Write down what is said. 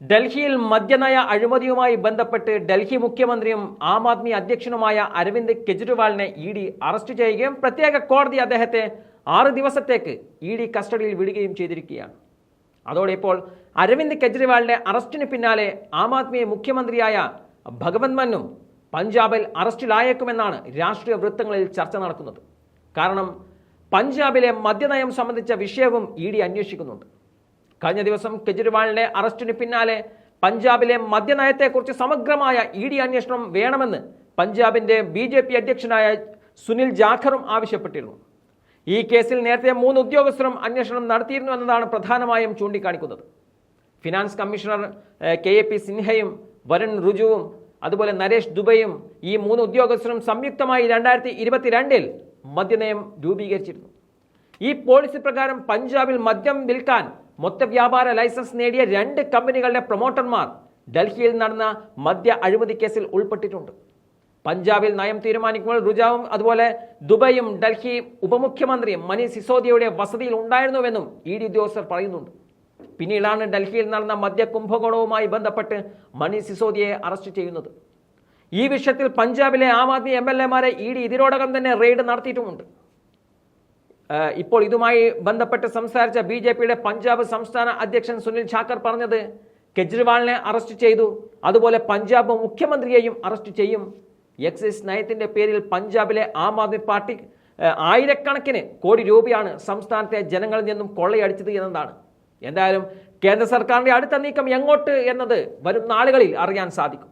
ഡൽഹിയിൽ മദ്യനയ അഴിമതിയുമായി ബന്ധപ്പെട്ട് ഡൽഹി മുഖ്യമന്ത്രിയും ആം ആദ്മി അധ്യക്ഷനുമായ അരവിന്ദ് കെജ്രിവാളിനെ ഇ ഡി അറസ്റ്റ് ചെയ്യുകയും പ്രത്യേക കോടതി അദ്ദേഹത്തെ ആറ് ദിവസത്തേക്ക് ഇ ഡി കസ്റ്റഡിയിൽ വിടുകയും ചെയ്തിരിക്കുകയാണ്. അതോടെ ഇപ്പോൾ അരവിന്ദ് കെജ്രിവാളിന്റെ അറസ്റ്റിന് പിന്നാലെ ആം ആദ്മി മുഖ്യമന്ത്രിയായ ഭഗവത് മന്നും പഞ്ചാബിൽ അറസ്റ്റിലായേക്കുമെന്നാണ് രാഷ്ട്രീയ വൃത്തങ്ങളിൽ ചർച്ച നടക്കുന്നത്. കാരണം പഞ്ചാബിലെ മദ്യനയം സംബന്ധിച്ച വിഷയവും ഇ ഡി അന്വേഷിക്കുന്നുണ്ട്. കഴിഞ്ഞ ദിവസം കെജ്രിവാളിന്റെ അറസ്റ്റിന് പിന്നാലെ പഞ്ചാബിലെ മദ്യനയത്തെക്കുറിച്ച് സമഗ്രമായ ഇ ഡി അന്വേഷണം വേണമെന്ന് പഞ്ചാബിന്റെ ബി ജെ പി അധ്യക്ഷനായ സുനിൽ ജാഖറും ആവശ്യപ്പെട്ടിരുന്നു. ഈ കേസിൽ നേരത്തെ മൂന്ന് ഉദ്യോഗസ്ഥരും അന്വേഷണം നടത്തിയിരുന്നു എന്നതാണ് പ്രധാനമായും ചൂണ്ടിക്കാണിക്കുന്നത്. Finance commissioner K A P സിൻഹയും Varun റുജുവും അതുപോലെ നരേഷ് ദുബൈയും ഈ മൂന്ന് ഉദ്യോഗസ്ഥരും സംയുക്തമായി രണ്ടായിരത്തി ഇരുപത്തിരണ്ടിൽ മദ്യനയം രൂപീകരിച്ചിരുന്നു. ഈ പോളിസി പ്രകാരം പഞ്ചാബിൽ മദ്യം വിൽക്കാൻ മൊത്ത വ്യാപാര ലൈസൻസ് നേടിയ രണ്ട് കമ്പനികളുടെ പ്രൊമോട്ടർമാർ ഡൽഹിയിൽ നടന്ന മദ്യ അഴിമതി കേസിൽ ഉൾപ്പെട്ടിട്ടുണ്ട്. പഞ്ചാബിൽ നയം തീരുമാനിക്കുമ്പോൾ റുജാവും അതുപോലെ ദുബൈയും ഡൽഹി ഉപമുഖ്യമന്ത്രി മനീഷ് സിസോദിയയുടെ വസതിയിൽ ഉണ്ടായിരുന്നുവെന്നും ഇ ഡി ഉദ്യോഗസ്ഥർ പറയുന്നുണ്ട്. പിന്നീടാണ് ഡൽഹിയിൽ നടന്ന മദ്യ കുംഭകോണവുമായി ബന്ധപ്പെട്ട് മനീഷ് സിസോദിയെ അറസ്റ്റ് ചെയ്യുന്നത്. ഈ വിഷയത്തിൽ പഞ്ചാബിലെ ആം ആദ്മി എം എൽ എമാരെ ഇ ഡി ഇതിനോടകം തന്നെ റെയ്ഡ് നടത്തിയിട്ടുമുണ്ട്. ഇപ്പോൾ ഇതുമായി ബന്ധപ്പെട്ട് സംസാരിച്ച ബി ജെ പിയുടെ പഞ്ചാബ് സംസ്ഥാന അധ്യക്ഷൻ സുനിൽ ഛാക്കർ പറഞ്ഞത് കെജ്രിവാളിനെ അറസ്റ്റ് ചെയ്തു. അതുപോലെ പഞ്ചാബ് മുഖ്യമന്ത്രിയെയും അറസ്റ്റ് ചെയ്യും. എക്സൈസ് നയത്തിന്റെ പേരിൽ പഞ്ചാബിലെ ആം ആദ്മി പാർട്ടി ആയിരക്കണക്കിന് കോടി രൂപയാണ് സംസ്ഥാനത്തെ ജനങ്ങളിൽ നിന്നും കൊള്ളയടിച്ചത് എന്നതാണ്. എന്തായാലും കേന്ദ്ര സർക്കാരിന്റെ അടുത്ത നീക്കം എങ്ങോട്ട് എന്നത് വരും നാളുകളിൽ അറിയാൻ സാധിക്കും.